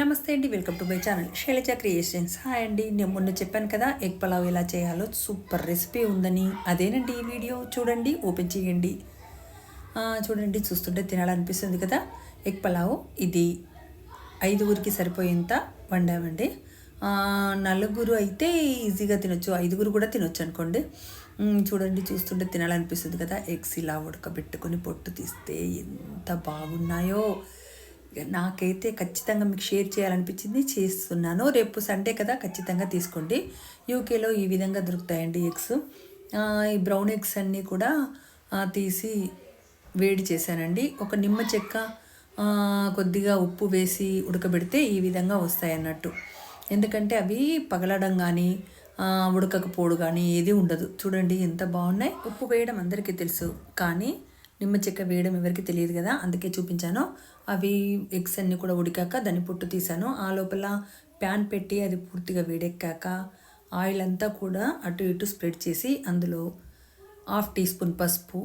నమస్తే అండి welcome to my channel Sailaja creations. Hi అండి నేను మొన్న చెప్పాను కదా ఎగ్ పలావ్ ఎలా చేయాలో సూపర్ రెసిపీ ఉందని. అదేనండి ఈ వీడియో? చూడండి ఓపెన్ చేయండి. చూడండి చూస్తుంటే తినాలనిపిస్తుంది కదా. ఎగ్ పలావ్ ఇది ఐదుగురికి సరిపోయేంత వండామండి. నలుగురు అయితే ఈజీగా తినొచ్చు. ఐదుగురు కూడా తినొచ్చు అనుకోండి. చూడండి చూస్తుంటే తినాలనిపిస్తుంది కదా. ఎగ్స్ ఇలా ఉడకబెట్టుకొని పొట్టు తీస్తే ఎంత బాగున్నాయో. నాకైతే ఖచ్చితంగా మీకు షేర్ చేయాలనిపించింది చేస్తున్నాను. రేపు సండే కదా ఖచ్చితంగా తీసుకోండి. యూకేలో ఈ విధంగా దొరుకుతాయండి ఎగ్స్. ఈ బ్రౌన్ ఎగ్స్ అన్నీ కూడా తీసి వేడి చేశానండి. ఒక నిమ్మ చెక్క కొద్దిగా ఉప్పు వేసి ఉడకబెడితే ఈ విధంగా వస్తాయి అన్నట్టు. ఎందుకంటే అవి పగలడం కానీ ఉడకకపోడు ఉడకకపోవడం కానీ ఏది ఉండదు. చూడండి ఎంత బాగున్నాయి. ఉప్పు వేయడం అందరికీ తెలుసు. కానీ నిమ్మ చెక్క వేయడం ఎవరికి తెలియదు కదా అందుకే చూపించాను. అవి ఎగ్స్ అన్నీ కూడా ఉడికాక దాన్ని పొట్టు తీసాను. ఆ లోపల ప్యాన్ పెట్టి అది పూర్తిగా వేడెక్కాక ఆయిల్ అంతా కూడా అటు ఇటు స్ప్రెడ్ చేసి అందులో హాఫ్ టీ స్పూన్ పసుపు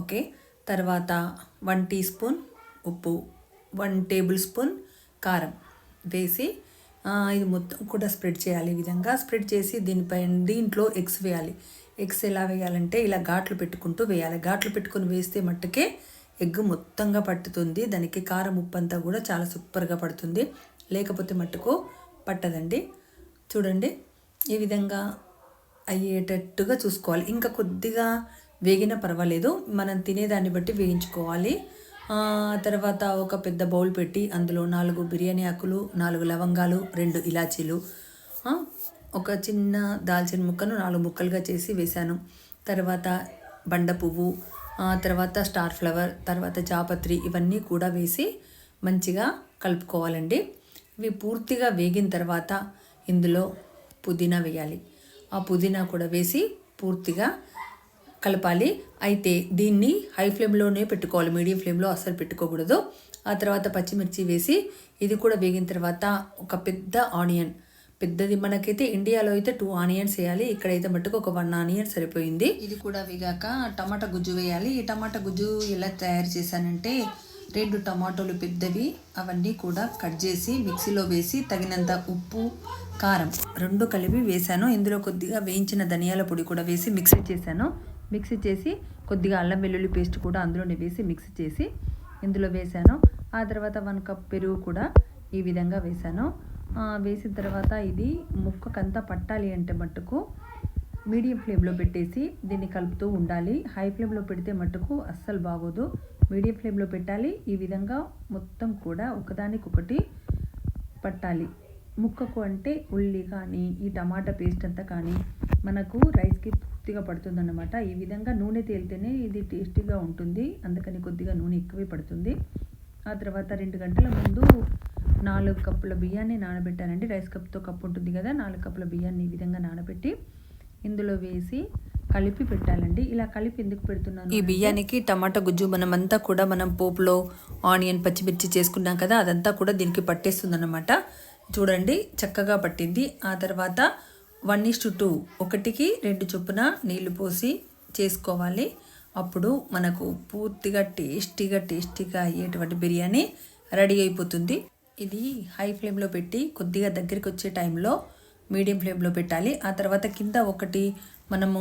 ఓకే. తర్వాత వన్ టీ స్పూన్ ఉప్పు వన్ టేబుల్ స్పూన్ కారం వేసి ఇది మొత్తం కూడా స్ప్రెడ్ చేయాలి ఈ విధంగా. స్ప్రెడ్ చేసి దీనిపైన దీంట్లో ఎగ్స్ వేయాలి. ఎగ్స్ ఎలా వేయాలంటే ఇలా ఘాట్లు పెట్టుకుంటూ వేయాలి. ఘాట్లు పెట్టుకొని వేస్తే మట్టుకే ఎగ్ మొత్తంగా పట్టుతుంది. దానికి కారం ఉప్పు అంతా కూడా చాలా సూపర్గా పడుతుంది. లేకపోతే మట్టుకు పట్టదండి. చూడండి ఈ విధంగా అయ్యేటట్టుగా చూసుకోవాలి. ఇంకా కొద్దిగా వేగినా పర్వాలేదు. మనం తినేదాన్ని బట్టి వేయించుకోవాలి. తర్వాత ఒక పెద్ద బౌల్ పెట్టి అందులో నాలుగు బిర్యానీ ఆకులు నాలుగు లవంగాలు రెండు ఇలాచీలు ఒక చిన్న దాల్చిన ముక్కను నాలుగు ముక్కలుగా చేసి వేశాను. తర్వాత బండ పువ్వు ఆ తర్వాత స్టార్ ఫ్లవర్ తర్వాత జాపత్రి ఇవన్నీ కూడా వేసి మంచిగా కలుపుకోవాలండి. ఇవి పూర్తిగా వేగిన తర్వాత ఇందులో పుదీనా వేయాలి. ఆ పుదీనా కూడా వేసి పూర్తిగా కలపాలి. అయితే దీన్ని హై ఫ్లేమ్లోనే పెట్టుకోవాలి. మీడియం ఫ్లేమ్లో అస్సలు పెట్టుకోకూడదు. ఆ తర్వాత పచ్చిమిర్చి వేసి ఇది కూడా వేగిన తర్వాత ఒక పెద్ద ఆనియన్ పెద్దది మనకైతే ఇండియాలో అయితే టూ ఆనియన్స్ వేయాలి. ఇక్కడైతే మట్టుకు ఒక వన్ ఆనియన్ సరిపోయింది. ఇది కూడా వేగాక టమాటా గుజ్జు వేయాలి. ఈ టమాటా గుజ్జు ఎలా తయారు చేశానంటే రెండు టమాటోలు పెద్దవి అవన్నీ కూడా కట్ చేసి మిక్సీలో వేసి తగినంత ఉప్పు కారం రెండు కలిపి వేశాను. ఇందులో కొద్దిగా వేయించిన ధనియాల పొడి కూడా వేసి మిక్సీ చేశాను. మిక్సీ చేసి కొద్దిగా అల్లం వెల్లుల్లి పేస్ట్ కూడా అందులోనే వేసి మిక్సీ చేసి ఇందులో వేశాను. ఆ తర్వాత వన్ కప్ పెరుగు కూడా ఈ విధంగా వేశాను. వేసిన తర్వాత ఇది ముక్కకంతా పట్టాలి అంటే మట్టుకు మీడియం ఫ్లేమ్లో పెట్టేసి దీన్ని కలుపుతూ ఉండాలి. హై ఫ్లేమ్లో పెడితే మట్టుకు అస్సలు బాగోదు. మీడియం ఫ్లేమ్లో పెట్టాలి. ఈ విధంగా మొత్తం కూడా ఒకదానికొకటి పట్టాలి. ముక్కకు అంటే ఉల్లి కానీ ఈ టమాటా పేస్ట్ అంతా కానీ మనకు రైస్కి పూర్తిగా పడుతుందన్నమాట. ఈ విధంగా నూనె తేలితేనే ఇది టేస్టీగా ఉంటుంది. అందుకని కొద్దిగా నూనె ఎక్కువే పడుతుంది. ఆ తర్వాత రెండు గంటల ముందు నాలుగు కప్పుల బియ్యాన్ని నానబెట్టానండి. రైస్ కప్తో కప్పు ఉంటుంది కదా నాలుగు కప్పుల బియ్యాన్ని ఈ విధంగా నానబెట్టి ఇందులో వేసి కలిపి పెట్టాలండి. ఇలా కలిపి ఎందుకు పెడుతున్నాను ఈ బియ్యానికి టమాటా గుజ్జు మనం అంతా కూడా మనం పోపులో ఆనియన్ పచ్చిమిర్చి చేసుకున్నాం కదా అదంతా కూడా దీనికి పట్టేస్తుంది చూడండి చక్కగా పట్టింది. ఆ తర్వాత వన్ ఇస్ టు టూ ఒకటికి రెండు చొప్పున నీళ్ళు పోసి చేసుకోవాలి. అప్పుడు మనకు పూర్తిగా టేస్టీగా టేస్టీగా అయ్యేటువంటి బిర్యానీ రెడీ అయిపోతుంది. ఇది హై ఫ్లేమ్లో పెట్టి కొద్దిగా దగ్గరికి వచ్చే టైంలో మీడియం ఫ్లేమ్లో పెట్టాలి. ఆ తర్వాత కింద ఒకటి మనము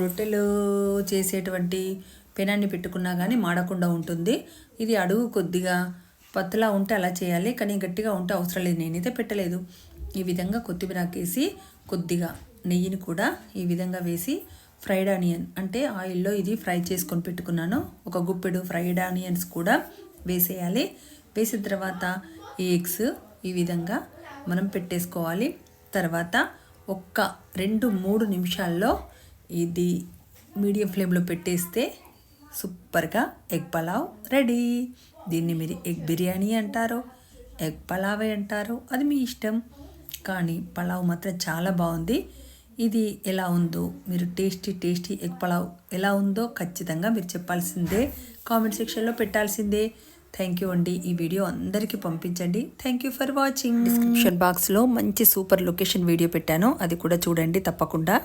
రొట్టెలు చేసేటువంటి పెనాన్ని పెట్టుకున్నా కానీ మాడకుండా ఉంటుంది. ఇది అడుగు కొద్దిగా పత్తులా ఉంటే అలా చేయాలి. కానీ గట్టిగా ఉంటే అవసరం లేదు. నేనైతే పెట్టలేదు. ఈ విధంగా కొత్తిమీర వేసి కొద్దిగా నెయ్యిని కూడా ఈ విధంగా వేసి ఫ్రైడ్ ఆనియన్ అంటే ఆయిల్లో ఇది ఫ్రై చేసుకొని పెట్టుకున్నాను. ఒక గుప్పెడు ఫ్రైడ్ ఆనియన్స్ కూడా వేసేయాలి. వేసిన తర్వాత ఈ ఎగ్స్ ఈ విధంగా మనం పెట్టేసుకోవాలి. తర్వాత ఒక్క రెండు మూడు నిమిషాల్లో ఇది మీడియం ఫ్లేమ్లో పెట్టేస్తే సూపర్గా ఎగ్ పలావ్ రెడీ. దీన్ని మీరు ఎగ్ బిర్యానీ అంటారు ఎగ్ పలావే అంటారు. అది మీ ఇష్టం. కానీ పలావ్ మాత్రం చాలా బాగుంది. ఇది ఎలా ఉందో మీరు టేస్టీ టేస్టీ ఎగ్ పలావ్ ఎలా ఉందో ఖచ్చితంగా మీరు చెప్పాల్సిందే. కామెంట్ సెక్షన్లో పెట్టాల్సిందే. థ్యాంక్ యూ అండి ఈ వీడియో అందరికీ పంపించండి. Thank you for watching description బాక్స్లో మంచి సూపర్ లొకేషన్ వీడియో పెట్టాను. అది కూడా చూడండి తప్పకుండా.